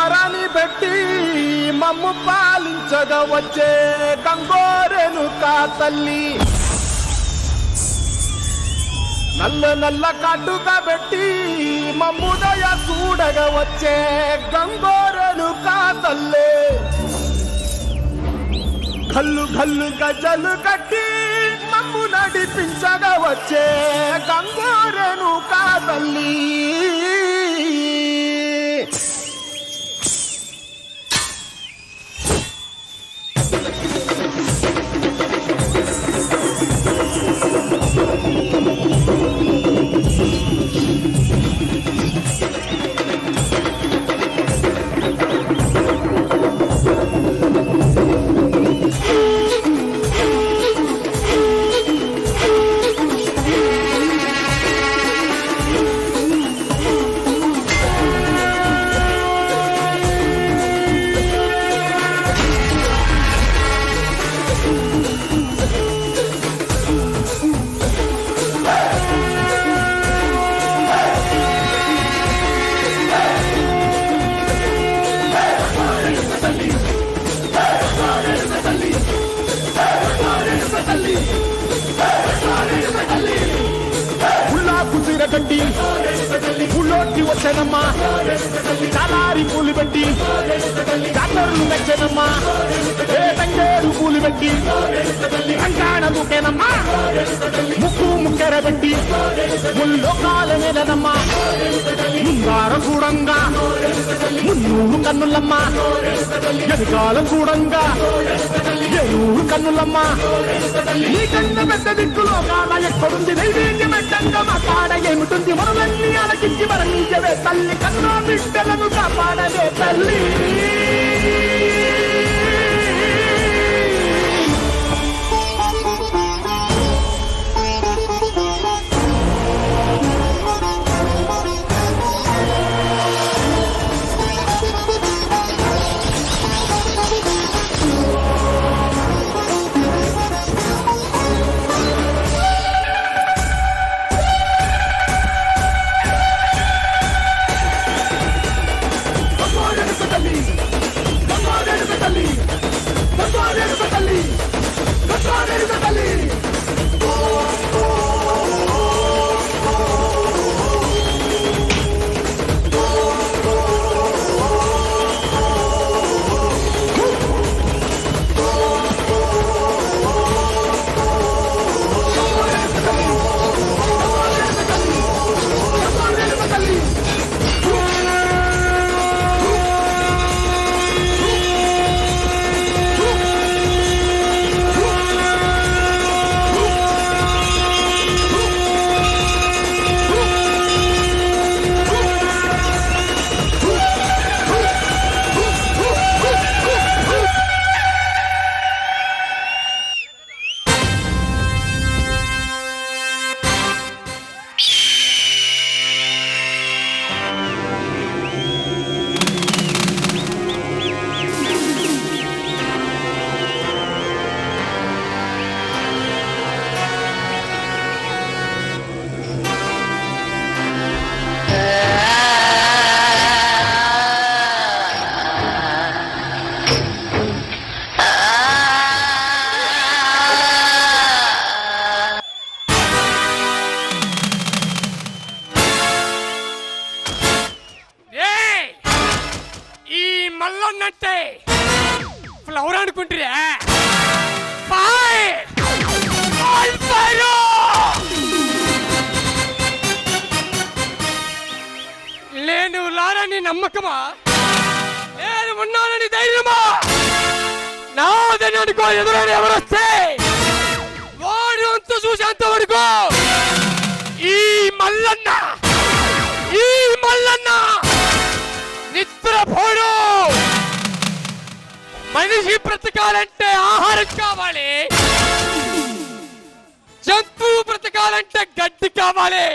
ఎర్ర పెట్టి మమ్ము పాలించగా వచ్చే గంగోరెను కా తల్లి. నల్ల నల్ల కట్టుగా పెట్టి మమ్ముదయ చూడగా వచ్చే గంగోరెను కా తల్లి. కల్లు కల్లు గజలు కట్టి మమ్ము నడిపించగా వచ్చే గంగోరెను కా ఉల్లోకి వచ్చనమ్మా చాలారి పూలు పెట్టి. జాతరలు మెచ్చనమ్మా. ఏ తంగేరు పూలు పెట్టి. కంకాణ ముఖేనమ్మా ముక్కు ముక్కెర పెట్టి. ముల్లోకాల నేలనమ్మా. ముందార కూడంగా మున్నూరు కన్నులమ్మా. ఎదుకాల కూడంగా ఎరువు కన్నులమ్మా. నీ కన్న పెద్ద దిక్కులో కాల ఎక్కడుంది? నైవేద్యం ఎట్టంగా మా కాడ ఏమిటుంది? మనలన్నీ అలకించి మరణించవే తల్లి కన్నా బిడ్డలను కాపాడవే తల్లి. మల్లన్నట్టే ఫ్లవర్ అనుకుంటురా? ఫైర్! ఫైర్ లేను లారని నమ్మకమా? నేను ఉన్నానని ధైర్యమా? నాదని అనుకో ఎదురని ఎవరొస్తే? వాడు అంత చూసేంత వరకు మనిషి బ్రతకాలంటే ఆహారం కావాలి. జంతువు బ్రతకాలంటే గడ్డి కావాలి.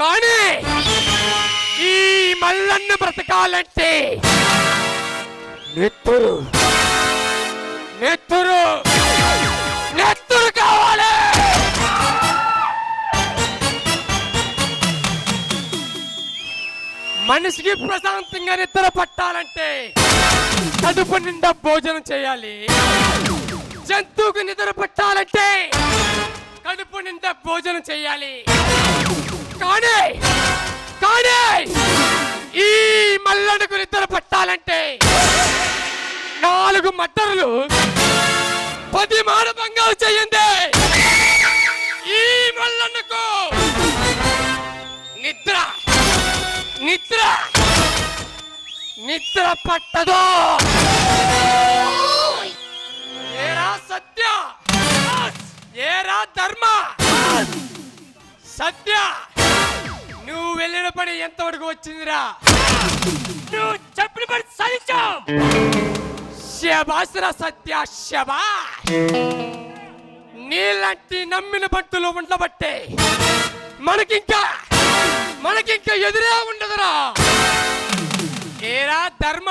కానీ ఈ మల్లన్ను బ్రతకాలంటే నెత్తురు. నెత్తురు. మనిషికి ప్రశాంతంగా నిద్ర పట్టాలంటే కడుపు నిండా భోజనం చేయాలి. జంతువుకు నిద్ర పట్టాలంటే కడుపు నిండా భోజనం చేయాలి. కానీ కానీ ఈ మల్లడుకు నిద్ర పట్టాలంటే నాలుగు మట్టరులు పది మానభంగాలు చేయండి. ఈ మల్లన్నకు నిద్ర నిద్ర! నిద్ర పట్టదు! ఏరా సత్య? ఏరా ధర్మ? సత్య! నువ్వు వెళ్ళిన పని ఎంతవరకు వచ్చిందిరా? నువ్వు చెప్పిన పని సాధించావు! శబాసురా సత్య శబా! నీలాంటి నమ్మిన భక్తులు ఉండబట్టే మనకింకా మనకింకా ఎదురే ఉండదురా ఏరా ధర్మ?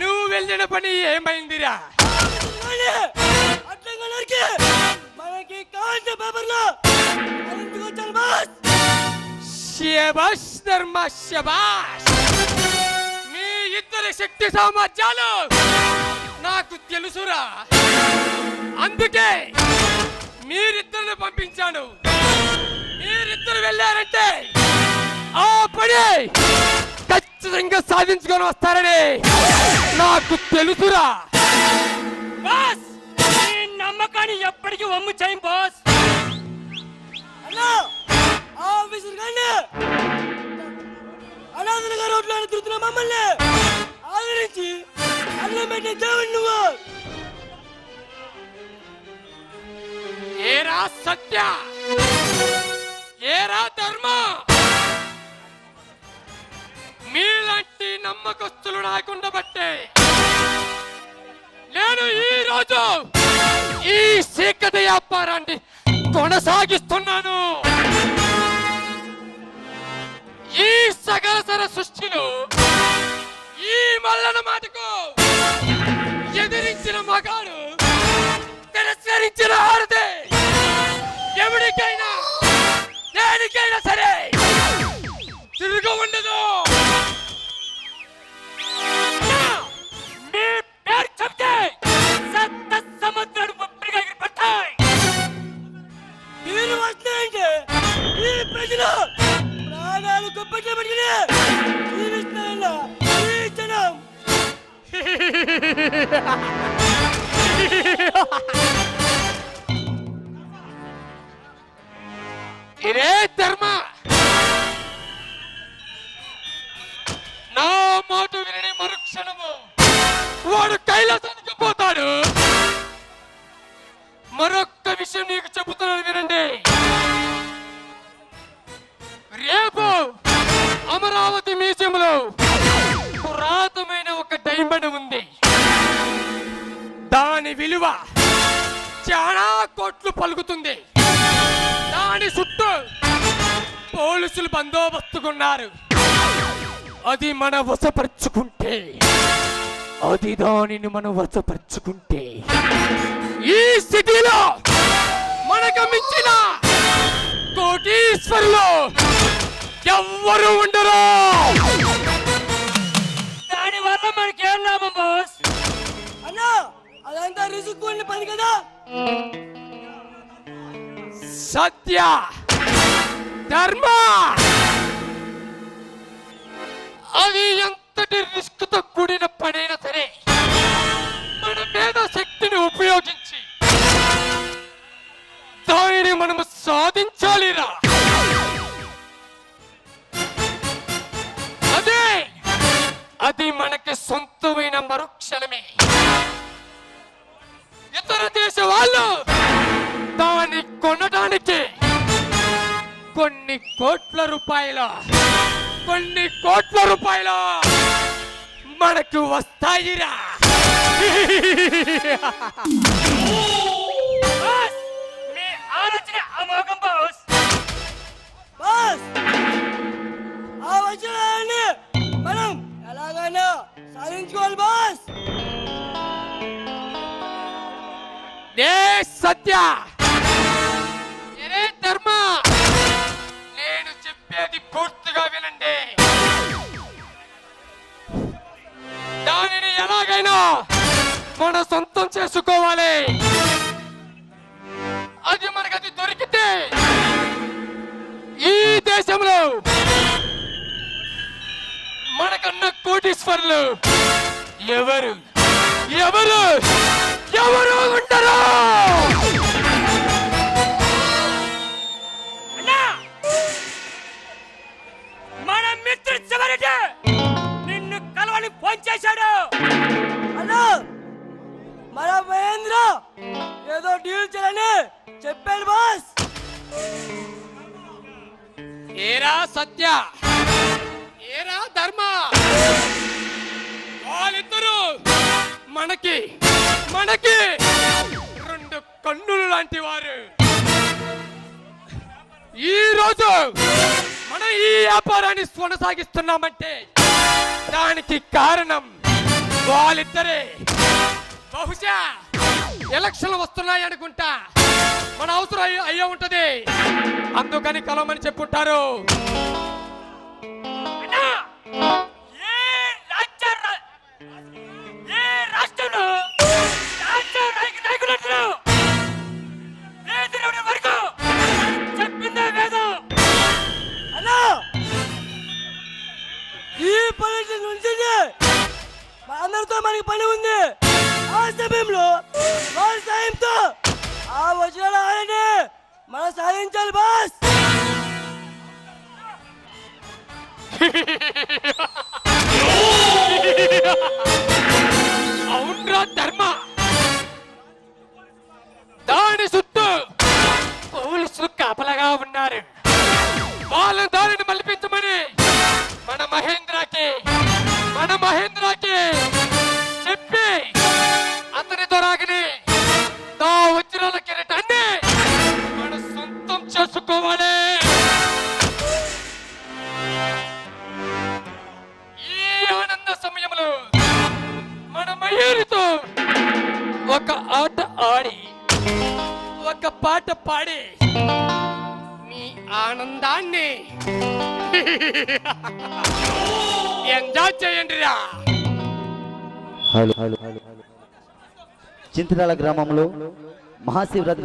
నువ్వు వెళ్ళిన పని ఏమైందిరా? మనకి కావాల్సిన పేపర్లో. వచ్చాను బాస్. శబాష్ ధర్మ శబాష్ మీ ఇద్దరి శక్తి సామర్థ్యాలు నాకు తెలుసురా. అందుకే మీరిద్దరిని పంపించాను. మీరిద్దరు వెళ్ళారంటే ఆ పని ఖచ్చితంగా సాధించుకొని వస్తారని నాకు తెలుసురా. బాస్ ఈ నమ్మకాన్ని ఎప్పటికీ వమ్ము చేయం బాస్. అన్నా ఆ ఆఫీసర్ గాని అనాథలుగా రోడ్లో తిరుగుతున్న మమ్మల్ని ఆదరించి అన్నం పెట్టే దేవుడు నువ్వు. ఏరా సత్య! ఏరా ధర్మ! నమ్మకస్తులు నాకుండబట్టే నేను ఈ రోజు ఈ సీకత వ్యాపారాన్ని కొనసాగిస్తున్నాను. ఈ సగసర సృష్టిలో ఈ మల్లన మాటకు ఎదిరించిన మగాడు తిరస్కరించిన ఆడదే ఎవరికైనా దేనికైనా సరే తిరుగు ఉండదు. ఒక ఉంది. దాని విలువ చాలా కోట్లు పలుకుతుంది. దాని చుట్టూ పోలీసులు బందోబస్తుకున్నారు. అది మన వశపరుచుకుంటే అది దానిని మనం వశపరుచుకుంటే ఈ స్థితిలో మనకు మించిన కోటీశ్వరులు ఎవ్వరూ ఉండరు. అదంతా రిసుక్ పని కదా? సత్య! ధర్మ! అది ఎంతటి రిస్క్తో కూడిన పనైనా సరే మన మీద శక్తిని ఉపయోగించి దానిని మనము సాధించాలిరా. అదే అది మనకి సొంతమైన మరుక్షణమే. ఇతర దేశ వాళ్ళు దాన్ని కొనడానికి కొన్ని కోట్ల రూపాయల కొన్ని కోట్ల రూపాయల మనకు వస్తాయిరా. సత్య! ఏ ధర్మ! నేను చెప్పేది పూర్తిగా వినండి. దానిని ఎలాగైనా మన సొంతం చేసుకోవాలి. అది మనకు అది దొరికితే ఈ దేశంలో మనకన్నా కోటీశ్వర్లు ఎవరు? ఎవరు? ఎవరు ఉండరు మన మిత్రుడు చివరికి నిన్ను కలవని ఫోన్ చేశాడు! అన్నా! మన మహేంద్ర! ఏదో డీల్ చేయాలని చెప్పాడు బాస్! ఏరా సత్య? ఏరా ధర్మ? వాళ్ళిద్దరూ మనకి మనకి రెండు కన్నులు లాంటి వారు. ఈ రోజు మన ఈ వ్యాపారాన్ని కొనసాగిస్తున్నామంటే దానికి కారణం వాళ్ళిద్దరే. బహుశా ఎలక్షన్లు వస్తున్నాయి అనుకుంటా. మన అవసరం అయ్యే ఉంటది. అందుకని కలవమని చెప్పుంటారు. అవునరా ధర్మ పాట పాడి మీ ఆనందాన్ని ఎంజాయ్ చేయండి రా హలో చింతరాల గ్రామంలో మహాశివరాత్రి